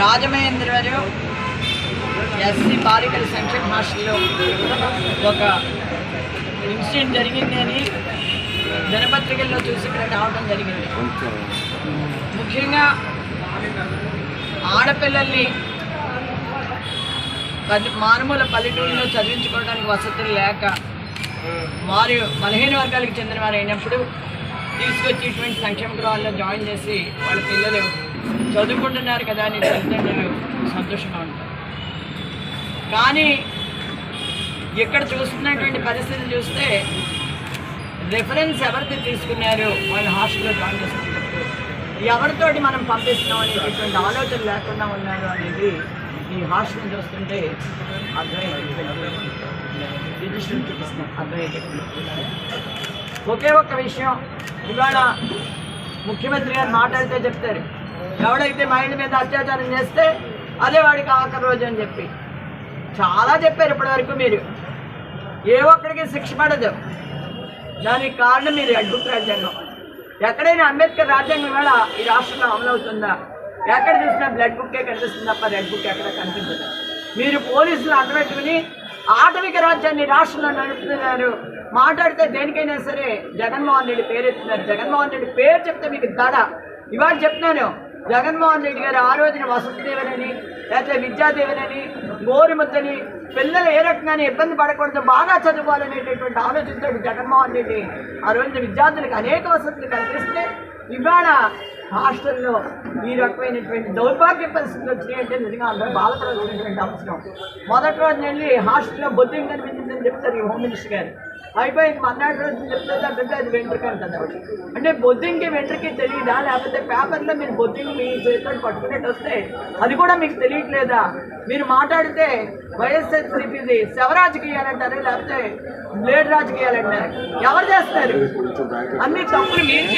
Rajamahendravaram SC బాలికల సంక్షేమ హాస్టల్లో ఒక ఇన్సిడెంట్ జరిగింది అని దినపత్రికల్లో చూసి ఇక్కడ రావడం జరిగింది. ముఖ్యంగా ఆడపిల్లల్ని పది మారుమూల చదివించుకోవడానికి వసతులు లేక వారు బలహీన వర్గాలకు చెందిన వారు అయినప్పుడు తీసుకొచ్చి ఇటువంటి సంక్షేమ గృహాల్లో జాయిన్ చేసి వాళ్ళ పిల్లలు చదువుకుంటున్నారు కదా అని తల్లిదండ్రులు సంతోషంగా ఉంటారు. కానీ ఇక్కడ చూస్తున్నటువంటి పరిస్థితి చూస్తే రిఫరెన్స్ ఎవరిది తీసుకున్నారు వాళ్ళు హాస్టల్లో జాయిన్ చేసుకున్నప్పుడు ఎవరితోటి మనం పంపిస్తున్నాం అనేటటువంటి ఆలోచన లేకుండా ఉన్నారు అనేది ఈ హాస్టల్ చూస్తుంటే అర్థమయ్యేటటువంటి రిజిస్టర్ చూపిస్తున్నాం అర్థమయ్యేటటువంటి ఒకే ఒక్క విషయం ఇవాళ ముఖ్యమంత్రి గారు మాట్లాడితే చెప్తారు. ఎవడైతే మైండ్ మీద అత్యాచారం చేస్తే అదే వాడికి ఆఖరి రోజు అని చెప్పి. చాలా చెప్పారు ఇప్పటివరకు మీరు. ఏ ఒక్కడికి శిక్ష పడదు. దానికి కారణం మీరు రెడ్ బుక్ రాజ్యాంగం. ఎక్కడైనా అంబేద్కర్ రాజ్యాంగం వేళ ఈ రాష్ట్రంలో అమలవుతుందా అవుతుందా? ఎక్కడ చూసినా బ్లడ్ బుక్కే కనిపిస్తుంది తప్ప రెడ్ బుక్ ఎక్కడ కనిపించదు. మీరు పోలీసులు అడ్డపెట్టుకుని ఆటవిక రాజ్యాన్ని రాష్ట్రంలో నడుపుతున్నారు. మాట్లాడితే దేనికైనా సరే జగన్మోహన్ రెడ్డి పేరు ఎత్తున్నారు జగన్మోహన్ రెడ్డి పేరు చెప్తే మీకు దడ. ఇవాళ చెప్తున్నాను జగన్మోహన్ రెడ్డి గారు ఆ రోజున వసతి దేవనని లేకపోతే విద్యాదేవనని గోరుముద్దని పిల్లలు ఏ రకంగానే ఇబ్బంది పడకూడదు బాగా చదువుకోవాలనేటటువంటి ఆలోచనతో జగన్మోహన్ రెడ్డి ఆ రోజున విద్యార్థులకు అనేక వసతులు కల్పిస్తే ఇవాళ హాస్టల్లో ఈ రకమైనటువంటి దౌర్భాగ్య పరిస్థితులు వచ్చినాయంటే నిజంగా అందరూ బాధపడాల్సినటువంటి అవసరం. మొదటి రోజు వెళ్ళి హాస్టల్లో బొద్దింగ్ కనిపించిందని చెప్తారు ఈ హోమ్ మినిస్టర్ గారు. అయిపోయింది మర్నాటి రోజు చెప్తే అంటే అది వెంట్రుక అంటుంది ఆవిడ. అంటే బొద్దింకి వెంట్రుకి తెలియదా లేకపోతే పేపర్లో మీరు బొద్దింకి మీ చేతితో పట్టుకునేట్టు వస్తే అది కూడా మీకు తెలియట్లేదా? మీరు మాట్లాడితే వైఎస్ఆర్సీపీది శవ రాజకీయాలంటారు లేకపోతే బ్లేడ్ రాజకీయాలంటారు. ఎవరు చేస్తారు? అన్ని తప్పులు మీరు